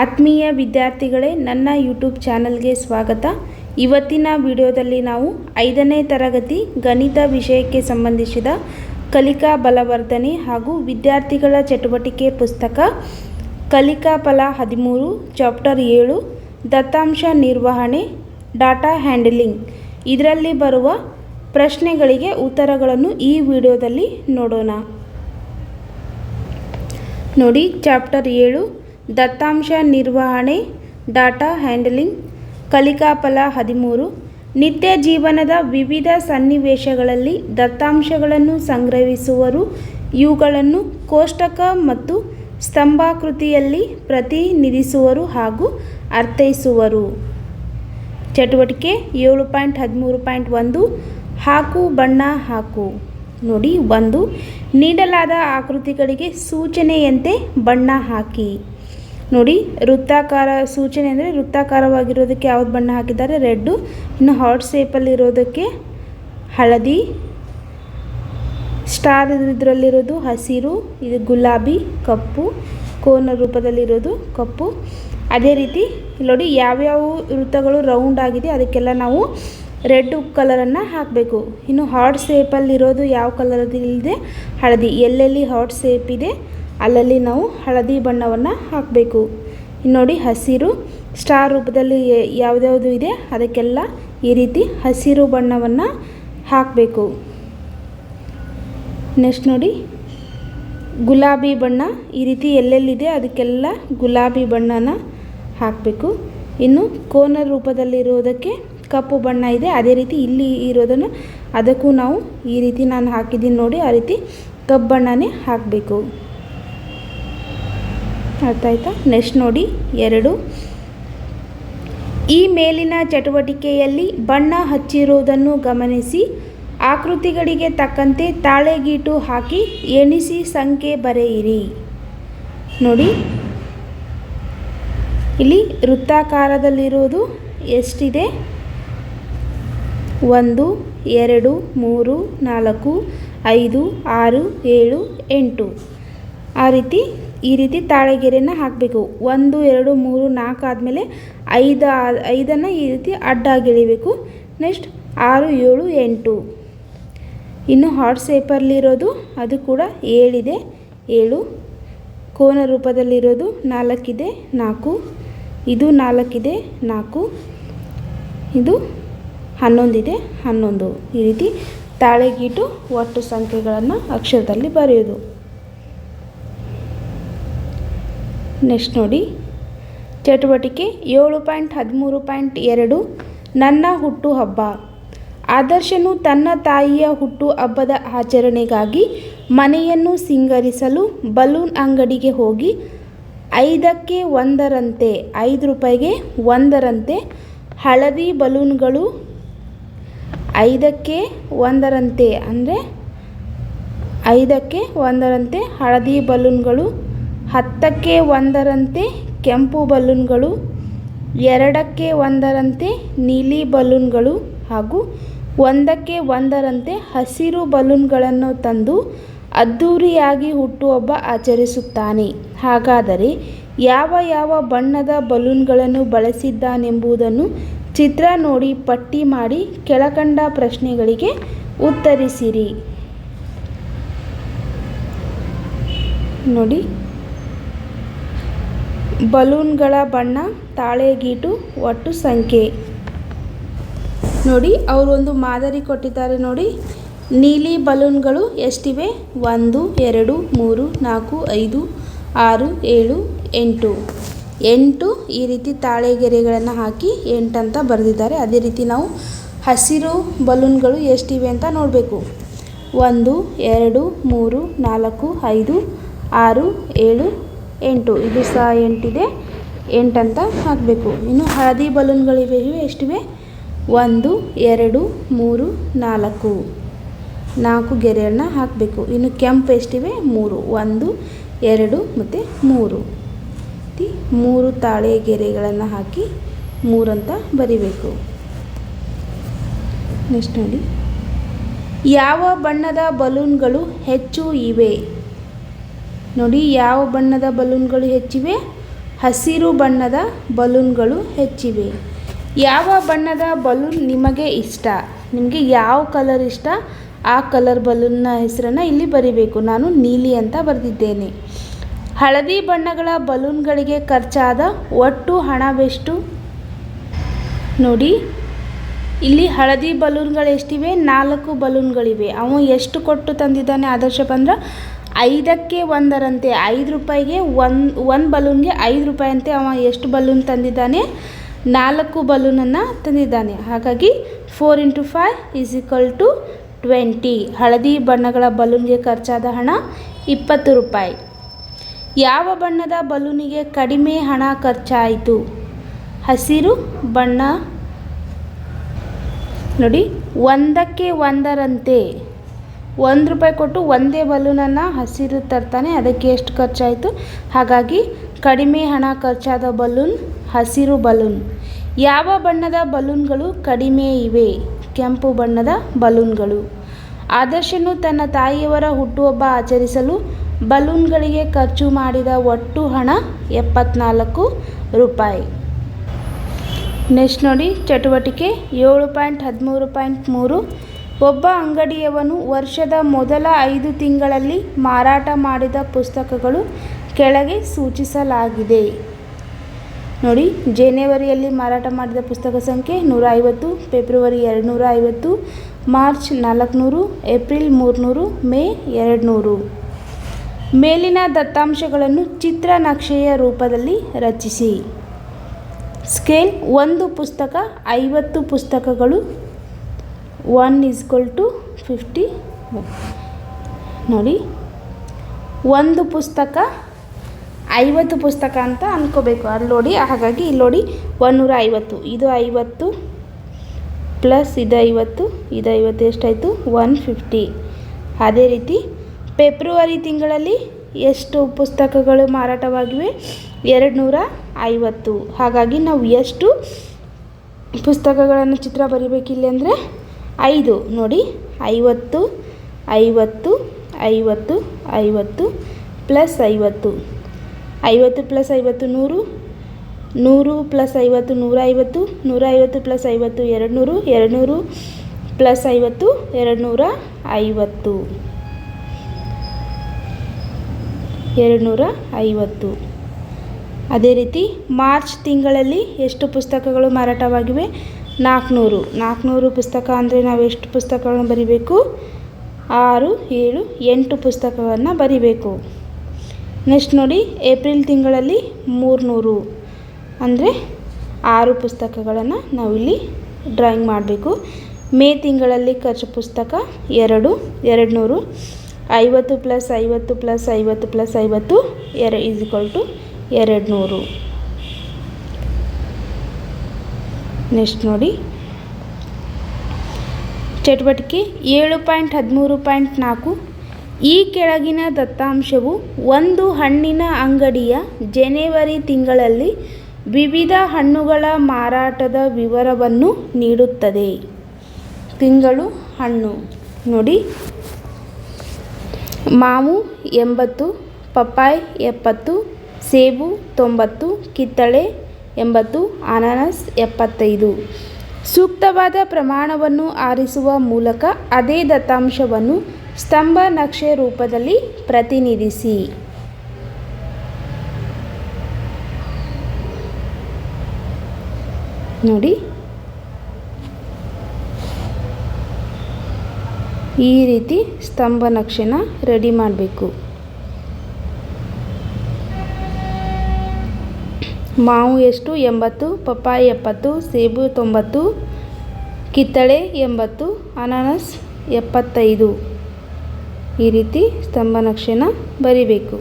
ಆತ್ಮೀಯ ವಿದ್ಯಾರ್ಥಿಗಳೇ, ನನ್ನ ಯೂಟ್ಯೂಬ್ ಚಾನಲ್ಗೆ ಸ್ವಾಗತ. ಇವತ್ತಿನ ವಿಡಿಯೋದಲ್ಲಿ ನಾವು ಐದನೇ ತರಗತಿ ಗಣಿತ ವಿಷಯಕ್ಕೆ ಸಂಬಂಧಿಸಿದ ಕಲಿಕಾ ಬಲವರ್ಧನೆ ಹಾಗೂ ವಿದ್ಯಾರ್ಥಿಗಳ ಚಟುವಟಿಕೆ ಪುಸ್ತಕ, ಕಲಿಕಾ ಫಲ ಹದಿಮೂರು, ಚಾಪ್ಟರ್ ಏಳು, ದತ್ತಾಂಶ ನಿರ್ವಹಣೆ, ಡಾಟಾ ಹ್ಯಾಂಡಲಿಂಗ್. ಇದರಲ್ಲಿ ಬರುವ ಪ್ರಶ್ನೆಗಳಿಗೆ ಉತ್ತರಗಳನ್ನು ಈ ವಿಡಿಯೋದಲ್ಲಿ ನೋಡೋಣ. ನೋಡಿ, ಚಾಪ್ಟರ್ ಏಳು ದತ್ತಾಂಶ ನಿರ್ವಹಣೆ, ಡಾಟಾ ಹ್ಯಾಂಡಲಿಂಗ್ ಕಲಿಕಾಫಲ ಹದಿಮೂರು. ನಿತ್ಯ ಜೀವನದ ವಿವಿಧ ಸನ್ನಿವೇಶಗಳಲ್ಲಿ ದತ್ತಾಂಶಗಳನ್ನು ಸಂಗ್ರಹಿಸುವರು. ಇವುಗಳನ್ನು ಕೋಷ್ಟಕ ಮತ್ತು ಸ್ತಂಭಾಕೃತಿಯಲ್ಲಿ ಪ್ರತಿನಿಧಿಸುವರು ಹಾಗೂ ಅರ್ಥೈಸುವರು. ಚಟುವಟಿಕೆ ಏಳು ಪಾಯಿಂಟ್ ಹದಿಮೂರು ಪಾಯಿಂಟ್ ಒಂದು, ಹಾಕು ಬಣ್ಣ ಹಾಕು. ನೋಡಿ ಒಂದು. ನೀಡಲಾದ ಆಕೃತಿಗಳಿಗೆ ಸೂಚನೆಯಂತೆ ಬಣ್ಣ ಹಾಕಿ. ನೋಡಿ, ವೃತ್ತಾಕಾರ ಸೂಚನೆ ಅಂದರೆ ವೃತ್ತಾಕಾರವಾಗಿರೋದಕ್ಕೆ ಯಾವ್ದು ಬಣ್ಣ ಹಾಕಿದ್ದಾರೆ? ರೆಡ್ಡು. ಇನ್ನು ಹಾಟ್ ಶೇಪಲ್ಲಿರೋದಕ್ಕೆ ಹಳದಿ. ಸ್ಟಾರ್ ಇದರಲ್ಲಿರೋದು ಹಸಿರು, ಇದು ಗುಲಾಬಿ ಕಪ್ಪು, ಕೋನ ರೂಪದಲ್ಲಿರೋದು ಕಪ್ಪು. ಅದೇ ರೀತಿ ನೋಡಿ ಯಾವ್ಯಾವ ವೃತ್ತಗಳು ರೌಂಡ್ ಆಗಿದೆ, ಅದಕ್ಕೆಲ್ಲ ನಾವು ರೆಡ್ ಕಲರನ್ನು ಹಾಕಬೇಕು. ಇನ್ನು ಹಾಟ್ ಶೇಪಲ್ಲಿರೋದು ಯಾವ ಕಲರದಿದೆ ಹಳದಿ. ಎಲ್ಲೆಲ್ಲಿ ಹಾಟ್ ಶೇಪ್ ಇದೆ? ಅಲ್ಲಲ್ಲಿ ನಾವು ಹಳದಿ ಬಣ್ಣವನ್ನು ಹಾಕಬೇಕು. ಇನ್ನು ನೋಡಿ ಹಸಿರು. ಸ್ಟಾರ್ ರೂಪದಲ್ಲಿ ಯಾವುದ್ಯಾವುದು ಇದೆ, ಅದಕ್ಕೆಲ್ಲ ಈ ರೀತಿ ಹಸಿರು ಬಣ್ಣವನ್ನು ಹಾಕಬೇಕು. ನೆಕ್ಸ್ಟ್ ನೋಡಿ, ಗುಲಾಬಿ ಬಣ್ಣ ಈ ರೀತಿ ಎಲ್ಲೆಲ್ಲಿದೆ ಅದಕ್ಕೆಲ್ಲ ಗುಲಾಬಿ ಬಣ್ಣನ ಹಾಕಬೇಕು. ಇನ್ನು ಕೋನ ರೂಪದಲ್ಲಿರೋದಕ್ಕೆ ಕಪ್ಪು ಬಣ್ಣ ಇದೆ, ಅದೇ ರೀತಿ ಇಲ್ಲಿ ಇರೋದನ್ನು ಅದಕ್ಕೂ ನಾವು ಈ ರೀತಿ ನಾನು ಹಾಕಿದ್ದೀನಿ ನೋಡಿ, ಆ ರೀತಿ ಕಪ್ಪು ಬಣ್ಣನೇ ಹಾಕಬೇಕು. ಅರ್ಥ ಆಯಿತಾ ನೆಕ್ಸ್ಟ್ ನೋಡಿ, ಎರಡು. ಈ ಮೇಲಿನ ಚಟುವಟಿಕೆಯಲ್ಲಿ ಬಣ್ಣ ಹಚ್ಚಿರುವುದನ್ನು ಗಮನಿಸಿ, ಆಕೃತಿಗಳಿಗೆ ತಕ್ಕಂತೆ ತಾಳೆಗೀಟು ಹಾಕಿ ಎಣಿಸಿ ಸಂಖ್ಯೆ ಬರೆಯಿರಿ. ನೋಡಿ, ಇಲ್ಲಿ ವೃತ್ತಾಕಾರದಲ್ಲಿರುವುದು ಎಷ್ಟಿದೆ? ಒಂದು, ಎರಡು, ಮೂರು, ನಾಲ್ಕು, ಐದು, ಆರು, ಏಳು, ಎಂಟು. ಆ ರೀತಿ ಈ ರೀತಿ ತಾಳೆಗೆರೆನ ಹಾಕಬೇಕು. ಒಂದು, ಎರಡು, ಮೂರು, ನಾಲ್ಕು ಆದಮೇಲೆ ಐದು ಐದನ್ನು ಈ ರೀತಿ ಅಡ್ಡಾಗಿ ಇಳಿಬೇಕು ನೆಕ್ಸ್ಟ್ ಆರು, ಏಳು, ಎಂಟು. ಇನ್ನು ಹಾಟ್ ಶೇಪಲ್ಲಿರೋದು ಅದು ಕೂಡ ಏಳಿದೆ. ಏಳು. ಕೋನ ರೂಪದಲ್ಲಿರೋದು ನಾಲ್ಕಿದೆ, ನಾಲ್ಕು. ಇದು ನಾಲ್ಕಿದೆ, ನಾಲ್ಕು. ಇದು ಹನ್ನೊಂದಿದೆ, ಹನ್ನೊಂದು. ಈ ರೀತಿ ತಾಳೆಗೀಟು ಒಟ್ಟು ಸಂಖ್ಯೆಗಳನ್ನು ಅಕ್ಷರದಲ್ಲಿ ಬರೆಯೋದು. ನೆಕ್ಸ್ಟ್ ನೋಡಿ. ಚಟುವಟಿಕೆ ಏಳು ಪಾಯಿಂಟ್ ಹದಿಮೂರು ಪಾಯಿಂಟ್ ಎರಡು, ನನ್ನ ಹುಟ್ಟು ಹಬ್ಬ. ಆದರ್ಶನು ತನ್ನ ತಾಯಿಯ ಹುಟ್ಟು ಹಬ್ಬದ ಆಚರಣೆಗಾಗಿ ಮನೆಯನ್ನು ಸಿಂಗರಿಸಲು ಬಲೂನ್ ಅಂಗಡಿಗೆ ಹೋಗಿ ಐದಕ್ಕೆ ಒಂದರಂತೆ, ಐದು ರೂಪಾಯಿಗೆ ಒಂದರಂತೆ ಹಳದಿ ಬಲೂನ್ಗಳು ಐದಕ್ಕೆ ಒಂದರಂತೆ, ಅಂದರೆ ಐದಕ್ಕೆ ಒಂದರಂತೆ ಹಳದಿ ಬಲೂನ್ಗಳು ಹತ್ತಕ್ಕೆ ಒಂದರಂತೆ ಕೆಂಪು ಬಲೂನ್ಗಳು, ಎರಡಕ್ಕೆ ಒಂದರಂತೆ ನೀಲಿ ಬಲೂನ್ಗಳು ಹಾಗೂ ಒಂದಕ್ಕೆ ಒಂದರಂತೆ ಹಸಿರು ಬಲೂನ್ಗಳನ್ನು ತಂದು ಅದ್ಧೂರಿಯಾಗಿ ಹುಟ್ಟುಹಬ್ಬ ಆಚರಿಸುತ್ತಾನೆ. ಹಾಗಾದರೆ ಯಾವ ಯಾವ ಬಣ್ಣದ ಬಲೂನ್ಗಳನ್ನು ಬಳಸಿದ್ದಾನೆಂಬುದನ್ನು ಚಿತ್ರ ನೋಡಿ ಪಟ್ಟಿ ಮಾಡಿ ಕೆಳಕಂಡ ಪ್ರಶ್ನೆಗಳಿಗೆ ಉತ್ತರಿಸಿರಿ. ನೋಡಿ. ಬಲೂನ್ಗಳ ಬಣ್ಣ, ತಾಳೆಗೀಟು, ಒಟ್ಟು ಸಂಖ್ಯೆ. ನೋಡಿ, ಅವರೊಂದು ಮಾದರಿ ಕೊಟ್ಟಿದ್ದಾರೆ ನೋಡಿ. ನೀಲಿ ಬಲೂನ್ಗಳು ಎಷ್ಟಿವೆ? ಒಂದು, ಎರಡು, ಮೂರು, ನಾಲ್ಕು, ಐದು, ಆರು, ಏಳು, ಎಂಟು. ಎಂಟು ಈ ರೀತಿ ತಾಳೆಗೆರೆಗಳನ್ನು ಹಾಕಿ ಎಂಟಂತ ಬರೆದಿದ್ದಾರೆ. ಅದೇ ರೀತಿ ನಾವು ಹಸಿರು ಬಲೂನ್ಗಳು ಎಷ್ಟಿವೆ ಅಂತ ನೋಡಬೇಕು. ಒಂದು, ಎರಡು, ಮೂರು, ನಾಲ್ಕು, ಐದು, ಆರು, ಏಳು ಎಂಟು, ಇದು ಸಹ ಎಂಟಿದೆ. ಎಂಟಂತ ಹಾಕಬೇಕು. ಇನ್ನು ಹಳದಿ ಬಲೂನ್ಗಳಿವೆ, ಇವೆ ಎಷ್ಟಿವೆ? ಒಂದು, ಎರಡು, ಮೂರು, ನಾಲ್ಕು. ನಾಲ್ಕು ಗೆರೆಯನ್ನು ಹಾಕಬೇಕು. ಇನ್ನು ಕೆಂಪು ಎಷ್ಟಿವೆ? ಮೂರು. ಒಂದು, ಎರಡು, ಮತ್ತು ಮೂರು. ಮೂರು ತಾಳೆ ಗೆರೆಗಳನ್ನು ಹಾಕಿ ಮೂರಂತ ಬರಿಬೇಕು. ನೆಕ್ಸ್ಟ್ ನೋಡಿ. ಯಾವ ಬಣ್ಣದ ಬಲೂನ್ಗಳು ಹೆಚ್ಚು ಇವೆ? ನೋಡಿ, ಯಾವ ಬಣ್ಣದ ಬಲೂನ್ಗಳು ಹೆಚ್ಚಿವೆ? ಹಸಿರು ಬಣ್ಣದ ಬಲೂನ್ಗಳು ಹೆಚ್ಚಿವೆ. ಯಾವ ಬಣ್ಣದ ಬಲೂನ್ ನಿಮಗೆ ಇಷ್ಟ? ನಿಮಗೆ ಯಾವ ಕಲರ್ ಇಷ್ಟ? ಆ ಕಲರ್ ಬಲೂನ್ನ ಹೆಸರನ್ನು ಇಲ್ಲಿ ಬರಿಬೇಕು. ನಾನು ನೀಲಿ ಅಂತ ಬರೆದಿದ್ದೇನೆ. ಹಳದಿ ಬಣ್ಣಗಳ ಬಲೂನ್ಗಳಿಗೆ ಖರ್ಚಾದ ಒಟ್ಟು ಹಣವೆಷ್ಟು? ನೋಡಿ, ಇಲ್ಲಿ ಹಳದಿ ಬಲೂನ್ಗಳು ಎಷ್ಟಿವೆ? ನಾಲ್ಕು ಬಲೂನ್ಗಳಿವೆ. ಅವನು ಎಷ್ಟು ಕೊಟ್ಟು ತಂದಿದ್ದಾನೆ? ಆದರ್ಶ ಬಂದ್ರೆ ಐದಕ್ಕೆ ಒಂದರಂತೆ, ಐದು ರೂಪಾಯಿಗೆ ಒಂದು ಒಂದು ಬಲೂನ್ಗೆ ಐದು ರೂಪಾಯಿ ಅಂತೆ. ಅವ ಎಷ್ಟು ಬಲೂನ್ ತಂದಿದ್ದಾನೆ? ನಾಲ್ಕು ಬಲೂನನ್ನು ತಂದಿದ್ದಾನೆ. ಹಾಗಾಗಿ four into five is equal to twenty. ಹಳದಿ ಬಣ್ಣಗಳ ಬಲೂನ್ಗೆ ಖರ್ಚಾದ ಹಣ ಇಪ್ಪತ್ತು ರೂಪಾಯಿ. ಯಾವ ಬಣ್ಣದ ಬಲೂನಿಗೆ ಕಡಿಮೆ ಹಣ ಖರ್ಚಾಯಿತು? ಹಸಿರು ಬಣ್ಣ. ನೋಡಿ, ಒಂದಕ್ಕೆ ಒಂದರಂತೆ. ಒಂದು ರೂಪಾಯಿ ಕೊಟ್ಟು ಒಂದೇ ಬಲೂನನ್ನು ಹಸಿರು ತರ್ತಾನೆ, ಅದಕ್ಕೆ ಎಷ್ಟು ಖರ್ಚಾಯಿತು? ಹಾಗಾಗಿ ಕಡಿಮೆ ಹಣ ಖರ್ಚಾದ ಬಲೂನ್, ಹಸಿರು ಬಲೂನ್. ಯಾವ ಬಣ್ಣದ ಬಲೂನ್ಗಳು ಕಡಿಮೆ ಇವೆ? ಕೆಂಪು ಬಣ್ಣದ ಬಲೂನ್ಗಳು. ಆದರ್ಶನು ತನ್ನ ತಾಯಿಯವರ ಹುಟ್ಟುಹಬ್ಬ ಆಚರಿಸಲು ಬಲೂನ್ಗಳಿಗೆ ಖರ್ಚು ಮಾಡಿದ ಒಟ್ಟು ಹಣ ಎಪ್ಪತ್ನಾಲ್ಕು ರೂಪಾಯಿ. ನೆಕ್ಸ್ಟ್ ನೋಡಿ, ಚಟುವಟಿಕೆ ಏಳು ಪಾಯಿಂಟ್ ಹದಿಮೂರು ಪಾಯಿಂಟ್ ಮೂರು ಒಬ್ಬ ಅಂಗಡಿಯವನು ವರ್ಷದ ಮೊದಲ ಐದು ತಿಂಗಳಲ್ಲಿ ಮಾರಾಟ ಮಾಡಿದ ಪುಸ್ತಕಗಳು ಕೆಳಗೆ ಸೂಚಿಸಲಾಗಿದೆ. ನೋಡಿ, ಜನವರಿಯಲ್ಲಿ ಮಾರಾಟ ಮಾಡಿದ ಪುಸ್ತಕ ಸಂಖ್ಯೆ ನೂರ ಐವತ್ತು ಫೆಬ್ರವರಿ ಎರಡುನೂರ ಐವತ್ತು ಮಾರ್ಚ್ ನಾಲ್ಕುನೂರು, ಏಪ್ರಿಲ್ ಮೂರುನೂರು, ಮೇ ಎರಡುನೂರು. ಮೇಲಿನ ದತ್ತಾಂಶಗಳನ್ನು ಚಿತ್ರ ನಕ್ಷೆಯ ರೂಪದಲ್ಲಿ ರಚಿಸಿ. ಸ್ಕೇಲ್ ಒಂದು ಪುಸ್ತಕ ಐವತ್ತು ಪುಸ್ತಕಗಳು ಒನ್ ಈಸ್ಕ್ವಲ್ ಟು ಫಿಫ್ಟಿ ನೋಡಿ, ಒಂದು ಪುಸ್ತಕ, ಐವತ್ತು ಪುಸ್ತಕ ಅಂತ ಅಂದ್ಕೋಬೇಕು ಅಲ್ಲಿ ನೋಡಿ, ಹಾಗಾಗಿ ಇಲ್ಲಿ ನೋಡಿ ಒಂದೂರ ಐವತ್ತು ಇದು ಐವತ್ತು ಪ್ಲಸ್ ಇದು ಐವತ್ತು ಇದು ಐವತ್ತು ಎಷ್ಟಾಯಿತು? ಒನ್ ಫಿಫ್ಟಿ ಅದೇ ರೀತಿ, ಫೆಬ್ರವರಿ ತಿಂಗಳಲ್ಲಿ ಎಷ್ಟು ಪುಸ್ತಕಗಳು ಮಾರಾಟವಾಗಿವೆ? ಎರಡು ನೂರ ಐವತ್ತು ಹಾಗಾಗಿ ನಾವು ಎಷ್ಟು ಪುಸ್ತಕಗಳನ್ನು ಚಿತ್ರ ಬರಿಬೇಕಿಲ್ಲ ಅಂದರೆ ಐದು ನೋಡಿ, ಐವತ್ತು ಐವತ್ತು ಐವತ್ತು ಐವತ್ತು ಪ್ಲಸ್ ಐವತ್ತು. ಐವತ್ತು ಪ್ಲಸ್ ಐವತ್ತು ನೂರು ನೂರು ಪ್ಲಸ್ ಐವತ್ತು ನೂರ ಐವತ್ತು ನೂರ ಐವತ್ತು ಪ್ಲಸ್ ಐವತ್ತು ಎರಡು ನೂರು ಎರಡು ನೂರು ಪ್ಲಸ್ ಐವತ್ತು ಎರಡು ನೂರ ಐವತ್ತು. ಎರಡು ನೂರ ಐವತ್ತು. ಅದೇ ರೀತಿ ಮಾರ್ಚ್ ತಿಂಗಳಲ್ಲಿ ಎಷ್ಟು ಪುಸ್ತಕಗಳು ಮಾರಾಟವಾಗಿವೆ? ನಾಲ್ಕುನೂರು. ನಾಲ್ಕುನೂರು ಪುಸ್ತಕ ಅಂದರೆ ನಾವು ಎಷ್ಟು ಪುಸ್ತಕಗಳನ್ನು ಬರಿಬೇಕು? ಆರು, ಏಳು, ಎಂಟು ಪುಸ್ತಕವನ್ನು ಬರಿಬೇಕು. ನೆಕ್ಸ್ಟ್ ನೋಡಿ, ಏಪ್ರಿಲ್ ತಿಂಗಳಲ್ಲಿ ಮೂರುನೂರು. ಅಂದರೆ ಆರು ಪುಸ್ತಕಗಳನ್ನು ನಾವಿಲ್ಲಿ ಡ್ರಾಯಿಂಗ್ ಮಾಡಬೇಕು. ಮೇ ತಿಂಗಳಲ್ಲಿ ಖರ್ಚು ಪುಸ್ತಕ ಎರಡು ಎರಡು ನೂರು ಐವತ್ತು ಪ್ಲಸ್ ಐವತ್ತು ಪ್ಲಸ್ ಐವತ್ತು ಪ್ಲಸ್ ಐವತ್ತು, ಎರ, ಈಸ್ ಈಕ್ವಲ್ ಟು ಎರಡು ನೂರು ನೆಕ್ಸ್ಟ್ ನೋಡಿ. ಚಟುವಟಿಕೆ ಏಳು ಪಾಯಿಂಟ್ ಹದಿಮೂರು ಪಾಯಿಂಟ್ ನಾಲ್ಕು. ಈ ಕೆಳಗಿನ ದತ್ತಾಂಶವು ಒಂದು ಹಣ್ಣಿನ ಅಂಗಡಿಯ ಜನವರಿ ತಿಂಗಳಲ್ಲಿ ವಿವಿಧ ಹಣ್ಣುಗಳ ಮಾರಾಟದ ವಿವರವನ್ನು ನೀಡುತ್ತದೆ. ತಿಂಗಳು ಹಣ್ಣು ನೋಡಿ. ಮಾವು ಎಂಬತ್ತು, ಪಪ್ಪಾಯ್ ಎಪ್ಪತ್ತು, ಸೇಬು ತೊಂಬತ್ತು, ಕಿತ್ತಳೆ ಎಂಬತ್ತು, ಅನಾನಸ್ ಎಪ್ಪತ್ತೈದು. ಸೂಕ್ತವಾದ ಪ್ರಮಾಣವನ್ನು ಆರಿಸುವ ಮೂಲಕ ಅದೇ ದತ್ತಾಂಶವನ್ನು ಸ್ತಂಭ ನಕ್ಷೆ ರೂಪದಲ್ಲಿ ಪ್ರತಿನಿಧಿಸಿ. ನೋಡಿ. ಈ ರೀತಿ ಸ್ತಂಭ ನಕ್ಷೆನ ರೆಡಿ ಮಾಡಬೇಕು. ಮಾವು ಎಷ್ಟು? ಎಂಬತ್ತು. ಪಪ್ಪಾಯಿ ಎಪ್ಪತ್ತು. ಸೇಬು ತೊಂಬತ್ತು. ಕಿತ್ತಳೆ ಎಂಬತ್ತು. ಅನಾನಸ್ ಎಪ್ಪತ್ತೈದು. ಈ ರೀತಿ ಸ್ತಂಭ ನಕ್ಷೆನ ಬರಿಬೇಕು.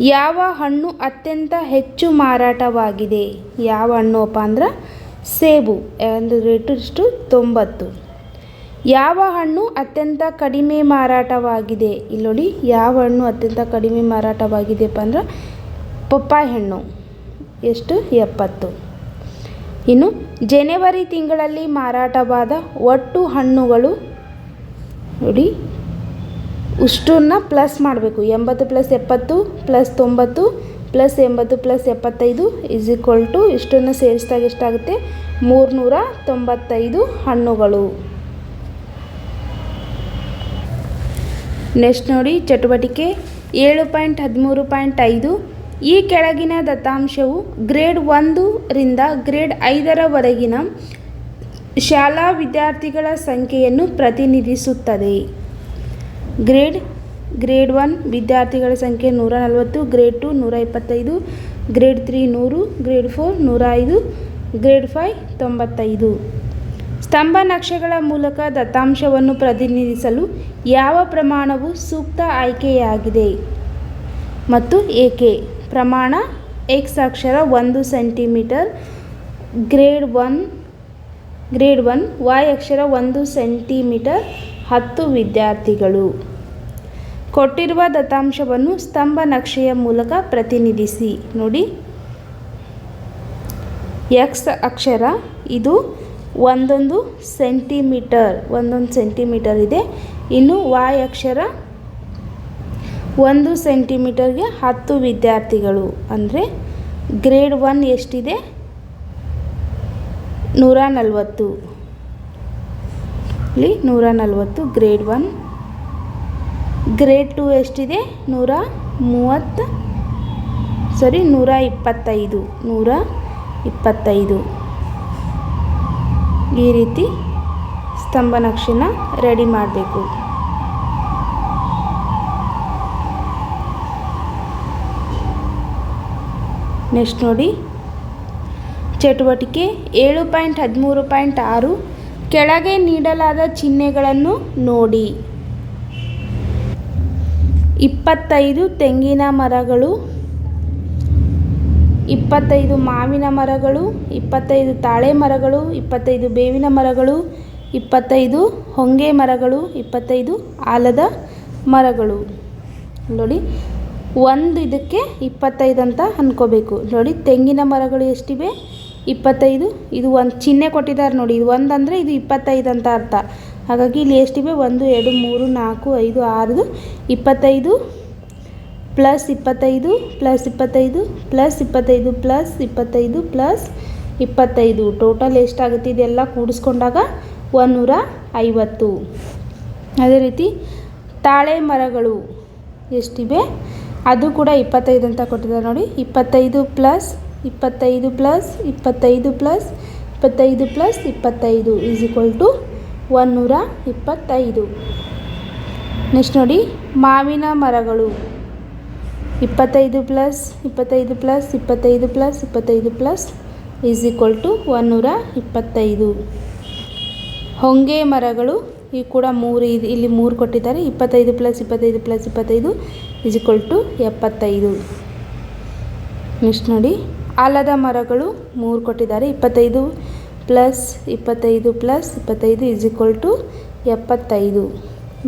ಯಾವ ಹಣ್ಣು ಅತ್ಯಂತ ಹೆಚ್ಚು ಮಾರಾಟವಾಗಿದೆ? ಯಾವ ಹಣ್ಣು ಅಪ್ಪ ಅಂದ್ರೆ ಸೇಬು. ಒಂದು ರೇಟು ಇಷ್ಟು ತೊಂಬತ್ತು. ಯಾವ ಹಣ್ಣು ಅತ್ಯಂತ ಕಡಿಮೆ ಮಾರಾಟವಾಗಿದೆ? ಇಲ್ಲಿ ನೋಡಿ ಯಾವ ಹಣ್ಣು ಅತ್ಯಂತ ಕಡಿಮೆ ಮಾರಾಟವಾಗಿದೆಯಪ್ಪ ಅಂದ್ರೆ ಪಪ್ಪಾಯಿ ಹಣ್ಣು. ಎಷ್ಟು? ಎಪ್ಪತ್ತು. ಇನ್ನು ಜನವರಿ ತಿಂಗಳಲ್ಲಿ ಮಾರಾಟವಾದ ಒಟ್ಟು ಹಣ್ಣುಗಳು ನೋಡಿ, ಉಷ್ಟನ್ನ ಪ್ಲಸ್ ಮಾಡಬೇಕು. ಎಂಬತ್ತು ಪ್ಲಸ್ ಎಪ್ಪತ್ತು ಪ್ಲಸ್ ತೊಂಬತ್ತು ಪ್ಲಸ್ ಎಂಬತ್ತು ಪ್ಲಸ್ ಎಪ್ಪತ್ತೈದು ಇಸ್ ಈಕ್ವಲ್ ಟು ಇಷ್ಟನ್ನು ಸೇರಿಸಿದಾಗ ಎಷ್ಟಾಗುತ್ತೆ? ಮೂರುನೂರ ತೊಂಬತ್ತೈದು ಹಣ್ಣುಗಳು. ನೆಕ್ಸ್ಟ್ ನೋಡಿ ಚಟುವಟಿಕೆ. ಏಳು ಪಾಯಿಂಟ್ ಹದಿಮೂರು ಪಾಯಿಂಟ್ ಐದು ಈ ಕೆಳಗಿನ ದತ್ತಾಂಶವು ಗ್ರೇಡ್ ಒಂದು ರಿಂದ ಗ್ರೇಡ್ ಐದರವರೆಗಿನ ಶಾಲಾ ವಿದ್ಯಾರ್ಥಿಗಳ ಸಂಖ್ಯೆಯನ್ನು ಪ್ರತಿನಿಧಿಸುತ್ತದೆ. ಗ್ರೇಡ್ ಗ್ರೇಡ್ ಒನ್ ವಿದ್ಯಾರ್ಥಿಗಳ ಸಂಖ್ಯೆ ನೂರ ನಲವತ್ತು, ಗ್ರೇಡ್ ಟು ನೂರ ಇಪ್ಪತ್ತೈದು, ಗ್ರೇಡ್ ತ್ರೀ ನೂರು, ಗ್ರೇಡ್ ಫೋರ್ ನೂರ ಐದು, ಗ್ರೇಡ್ ಫೈ ತೊಂಬತ್ತೈದು. ಸ್ತಂಭ ನಕ್ಷೆಗಳ ಮೂಲಕ ದತ್ತಾಂಶವನ್ನು ಪ್ರತಿನಿಧಿಸಲು ಯಾವ ಪ್ರಮಾಣವು ಸೂಕ್ತ ಆಯ್ಕೆಯಾಗಿದೆ ಮತ್ತು ಏಕೆ? ಪ್ರಮಾಣ ಎಕ್ಸ್ ಅಕ್ಷರ ಒಂದು centimetre grade one grade one Y ಅಕ್ಷರ ಒಂದು ಸೆಂಟಿಮೀಟರ್ ಹತ್ತು ವಿದ್ಯಾರ್ಥಿಗಳು. ಕೊಟ್ಟಿರುವ ದತ್ತಾಂಶವನ್ನು ಸ್ತಂಭ ನಕ್ಷೆಯ ಮೂಲಕ ಪ್ರತಿನಿಧಿಸಿ. ನೋಡಿ. ಎಕ್ಸ್ ಅಕ್ಷರ ಇದು ಒಂದೊಂದು ಸೆಂಟಿಮೀಟರ್ ಒಂದೊಂದು ಸೆಂಟಿಮೀಟರ್ ಇದೆ. ಇನ್ನು ವಾಯ್ ಅಕ್ಷರ ಒಂದು ಸೆಂಟಿಮೀಟರ್ಗೆ ಹತ್ತು ವಿದ್ಯಾರ್ಥಿಗಳು. ಅಂದರೆ ಗ್ರೇಡ್ ಒನ್ ಎಷ್ಟಿದೆ? ನೂರ ನಲವತ್ತು. ಇಲ್ಲಿ ನೂರ ನಲವತ್ತು, ಗ್ರೇಡ್ ಒನ್. ಗ್ರೇಡ್ ಟು ಎಷ್ಟಿದೆ? ನೂರ ಮೂವತ್ತು. ಸಾರಿ, ನೂರ ಇಪ್ಪತ್ತೈದು. ನೂರ ಇಪ್ಪತ್ತೈದು. ಈ ರೀತಿ ಸ್ತಂಭ ನಕ್ಷೆನ ರೆಡಿ ಮಾಡಬೇಕು. ನೆಕ್ಸ್ಟ್ ನೋಡಿ. ಚಟುವಟಿಕೆ ಏಳು ಪಾಯಿಂಟ್ ಹದಿಮೂರು ಪಾಯಿಂಟ್ ಆರು. ಕೆಳಗೆ ನೀಡಲಾದ ಚಿಹ್ನೆಗಳನ್ನು ನೋಡಿ. ಇಪ್ಪತ್ತೈದು ತೆಂಗಿನ ಮರಗಳು. ಇಪ್ಪತ್ತೈದು ಮಾವಿನ ಮರಗಳು. ಇಪ್ಪತ್ತೈದು ತಾಳೆ ಮರಗಳು. ಇಪ್ಪತ್ತೈದು ಬೇವಿನ ಮರಗಳು. ಇಪ್ಪತ್ತೈದು ಹೊಂಗೆ ಮರಗಳು. ಇಪ್ಪತ್ತೈದು ಆಲದ ಮರಗಳು. ನೋಡಿ. ಒಂದು ಇದಕ್ಕೆ ಇಪ್ಪತ್ತೈದು ಅಂತ ಅಂದ್ಕೋಬೇಕು ನೋಡಿ, ತೆಂಗಿನ ಮರಗಳು ಎಷ್ಟಿವೆ? ಇಪ್ಪತ್ತೈದು. ಇದು ಒಂದು ಚಿಹ್ನೆ ಕೊಟ್ಟಿದ್ದಾರೆ ನೋಡಿ. ಇದು ಒಂದು ಅಂದರೆ ಇದು ಇಪ್ಪತ್ತೈದು ಅಂತ ಅರ್ಥ. ಹಾಗಾಗಿ ಇಲ್ಲಿ ಎಷ್ಟಿವೆ? ಒಂದು, ಎರಡು, ಮೂರು, ನಾಲ್ಕು, ಐದು, ಆರು, ಇಪ್ಪತ್ತೈದು ಪ್ಲಸ್ ಇಪ್ಪತ್ತೈದು ಪ್ಲಸ್ ಇಪ್ಪತ್ತೈದು ಪ್ಲಸ್ ಇಪ್ಪತ್ತೈದು ಪ್ಲಸ್ ಇಪ್ಪತ್ತೈದು ಪ್ಲಸ್ ಇಪ್ಪತ್ತೈದು. ಟೋಟಲ್ ಎಷ್ಟಾಗುತ್ತೆ? ಇದೆಲ್ಲ ಕೂಡಿಸ್ಕೊಂಡಾಗ ಒಂದೂರ ಐವತ್ತು. ಅದೇ ರೀತಿ ತಾಳೆ ಮರಗಳು ಎಷ್ಟಿವೆ? ಅದು ಕೂಡ ಇಪ್ಪತ್ತೈದು ಅಂತ ಕೊಟ್ಟಿದ್ದಾರೆ ನೋಡಿ. ಇಪ್ಪತ್ತೈದು ಪ್ಲಸ್ ಇಪ್ಪತ್ತೈದು ಪ್ಲಸ್ ಇಪ್ಪತ್ತೈದು ಪ್ಲಸ್ ಇಪ್ಪತ್ತೈದು ಪ್ಲಸ್ ಇಪ್ಪತ್ತೈದು ಈಸ್ ಈಕ್ವಲ್ ಟು ಒನ್ನೂರ ಇಪ್ಪತ್ತೈದು. ನೆಕ್ಸ್ಟ್ ನೋಡಿ, ಮಾವಿನ ಮರಗಳು. ಇಪ್ಪತ್ತೈದು ಪ್ಲಸ್ ಇಪ್ಪತ್ತೈದು ಪ್ಲಸ್ ಇಪ್ಪತ್ತೈದು ಪ್ಲಸ್ ಇಪ್ಪತ್ತೈದು ಪ್ಲಸ್ ಈಸ್ ಈಕ್ವಲ್ ಟು ಒನ್ನೂರ ಇಪ್ಪತ್ತೈದು. ಹೊಂಗೆ ಮರಗಳು. ಈ ಕೂಡ ಮೂರು ಇದು ಇಲ್ಲಿ ಮೂರು ಕೊಟ್ಟಿದ್ದಾರೆ. ಇಪ್ಪತ್ತೈದು ಪ್ಲಸ್ ಇಪ್ಪತ್ತೈದು ಪ್ಲಸ್ ಇಪ್ಪತ್ತೈದು ಈಸ್ ಟು ಎಪ್ಪತ್ತೈದು. ನೆಕ್ಸ್ಟ್ ನೋಡಿ. ಆಲದ ಮರಗಳು ಮೂರು ಕೊಟ್ಟಿದ್ದಾರೆ. ಇಪ್ಪತ್ತೈದು ಪ್ಲಸ್ ಇಪ್ಪತ್ತೈದು ಪ್ಲಸ್ ಇಪ್ಪತ್ತೈದು ಈಕ್ವಲ್ ಟು ಎಪ್ಪತ್ತೈದು.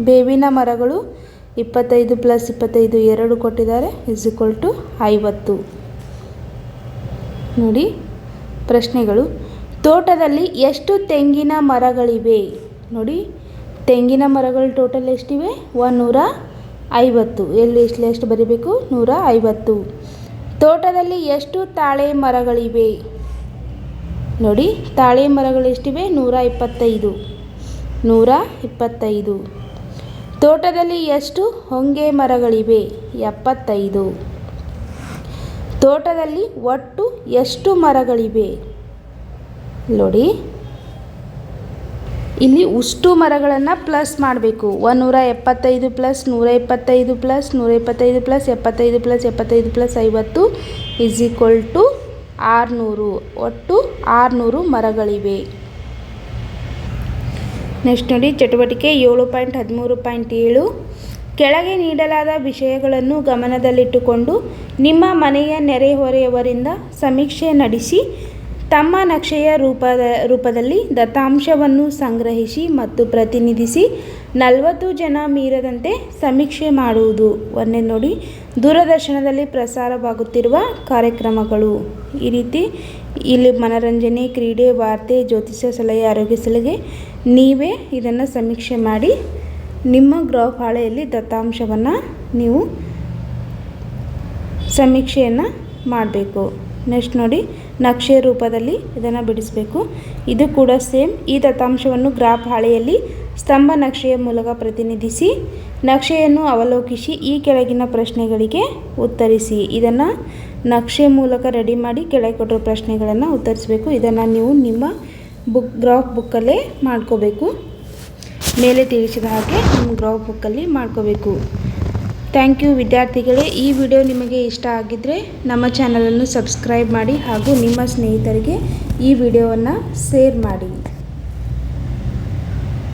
ಬೇವಿನ ಮರಗಳು ಇಪ್ಪತ್ತೈದು ಪ್ಲಸ್ ಇಪ್ಪತ್ತೈದು ಎರಡು ಕೊಟ್ಟಿದ್ದಾರೆ. ಇಸ್ ಟು ಐವತ್ತು. ನೋಡಿ. ಪ್ರಶ್ನೆಗಳು. ತೋಟದಲ್ಲಿ ಎಷ್ಟು ತೆಂಗಿನ ಮರಗಳಿವೆ? ನೋಡಿ. ತೆಂಗಿನ ಮರಗಳು ಟೋಟಲ್ ಎಷ್ಟಿವೆ? ಒಂದುನೂರ ಐವತ್ತು ಎಲ್ಲಿ ಎಷ್ಟು ಎಷ್ಟು ಬರೀಬೇಕು? ನೂರ ಐವತ್ತು ತೋಟದಲ್ಲಿ ಎಷ್ಟು ತಾಳೆ ಮರಗಳಿವೆ? ನೋಡಿ, ತಾಳೆ ಮರಗಳು ಎಷ್ಟಿವೆ? ನೂರ ಇಪ್ಪತ್ತೈದು ನೂರ ಇಪ್ಪತ್ತೈದು ತೋಟದಲ್ಲಿ ಎಷ್ಟು ಹೊಂಗೆ ಮರಗಳಿವೆ? ಎಪ್ಪತ್ತೈದು. ತೋಟದಲ್ಲಿ ಒಟ್ಟು ಎಷ್ಟು ಮರಗಳಿವೆ? ನೋಡಿ ಇಲ್ಲಿ ಉಷ್ಟು ಮರಗಳನ್ನು ಪ್ಲಸ್ ಮಾಡಬೇಕು. ಒಂದೂರ ಎಪ್ಪತ್ತೈದು ಪ್ಲಸ್ ನೂರ ಇಪ್ಪತ್ತೈದು ಪ್ಲಸ್ ನೂರ ಇಪ್ಪತ್ತೈದು ಪ್ಲಸ್ ಎಪ್ಪತ್ತೈದು ಪ್ಲಸ್ ಎಪ್ಪತ್ತೈದು ಪ್ಲಸ್ ಐವತ್ತು ಇಸ್ ಈಕ್ವಲ್ ಟು ಆರುನೂರು. ಒಟ್ಟು ಆರುನೂರು ಮರಗಳಿವೆ. ನೆಕ್ಸ್ಟ್ ನೋಡಿ, ಚಟುವಟಿಕೆ ಏಳು ಪಾಯಿಂಟ್ ಹದಿಮೂರು ಪಾಯಿಂಟ್ ಏಳು. ಕೆಳಗೆ ನೀಡಲಾದ ವಿಷಯಗಳನ್ನು ಗಮನದಲ್ಲಿಟ್ಟುಕೊಂಡು ನಿಮ್ಮ ಮನೆಯ ನೆರೆಹೊರೆಯವರಿಂದ ಸಮೀಕ್ಷೆ ನಡೆಸಿ ತಮ್ಮ ನಕ್ಷೆಯ ರೂಪದ ರೂಪದಲ್ಲಿ ದತ್ತಾಂಶವನ್ನು ಸಂಗ್ರಹಿಸಿ ಮತ್ತು ಪ್ರತಿನಿಧಿಸಿ ನಲವತ್ತು ಜನ ಮೀರದಂತೆ ಸಮೀಕ್ಷೆ ಮಾಡುವುದು. ಒಂದೇ ನೋಡಿ, ದೂರದರ್ಶನದಲ್ಲಿ ಪ್ರಸಾರವಾಗುತ್ತಿರುವ ಕಾರ್ಯಕ್ರಮಗಳು. ಈ ರೀತಿ ಇಲ್ಲಿ ಮನರಂಜನೆ, ಕ್ರೀಡೆ, ವಾರ್ತೆ ಜ್ಯೋತಿಷ್ಯ ಸಲಹೆ, ಆರೋಗ್ಯ ಸಲಹೆ, ನೀವೇ ಇದನ್ನು ಸಮೀಕ್ಷೆ ಮಾಡಿ ನಿಮ್ಮ ಗೃಹಪಾಳೆಯಲ್ಲಿ ದತ್ತಾಂಶವನ್ನು ನೀವು ಸಮೀಕ್ಷೆಯನ್ನು ಮಾಡಬೇಕು. ನೆಕ್ಸ್ಟ್ ನೋಡಿ, ನಕ್ಷೆ ರೂಪದಲ್ಲಿ ಇದನ್ನು ಬಿಡಿಸಬೇಕು. ಇದು ಕೂಡ ಸೇಮ್, ಈ ದತ್ತಾಂಶವನ್ನು ಗ್ರಾಫ್ ಹಾಳೆಯಲ್ಲಿ ಸ್ತಂಭ ನಕ್ಷೆಯ ಮೂಲಕ ಪ್ರತಿನಿಧಿಸಿ, ನಕ್ಷೆಯನ್ನು ಅವಲೋಕಿಸಿ, ಈ ಕೆಳಗಿನ ಪ್ರಶ್ನೆಗಳಿಗೆ ಉತ್ತರಿಸಿ. ಇದನ್ನು ನಕ್ಷೆ ಮೂಲಕ ರೆಡಿ ಮಾಡಿ ಕೆಳಗೆ ಕೊಟ್ಟಿರೋ ಪ್ರಶ್ನೆಗಳನ್ನು ಉತ್ತರಿಸಬೇಕು. ಇದನ್ನು ನೀವು ನಿಮ್ಮ ಬುಕ್ ಗ್ರಾಫ್ ಬುಕ್ಕಲ್ಲೇ ಮಾಡ್ಕೋಬೇಕು. ಮೇಲೆ ತಿಳಿಸಿದ ಹಾಗೆ ನಿಮ್ಮ ಗ್ರಾಫ್ ಬುಕ್ಕಲ್ಲಿ ಮಾಡ್ಕೋಬೇಕು. ಥ್ಯಾಂಕ್ ಯು ವಿದ್ಯಾರ್ಥಿಗಳೇ. ಈ ವಿಡಿಯೋ ನಿಮಗೆ ಇಷ್ಟ ಆಗಿದ್ದರೆ ನಮ್ಮ ಚಾನಲನ್ನು ಸಬ್ಸ್ಕ್ರೈಬ್ ಮಾಡಿ ಹಾಗೂ ನಿಮ್ಮ ಸ್ನೇಹಿತರಿಗೆ ಈ ವಿಡಿಯೋವನ್ನು ಶೇರ್ ಮಾಡಿ.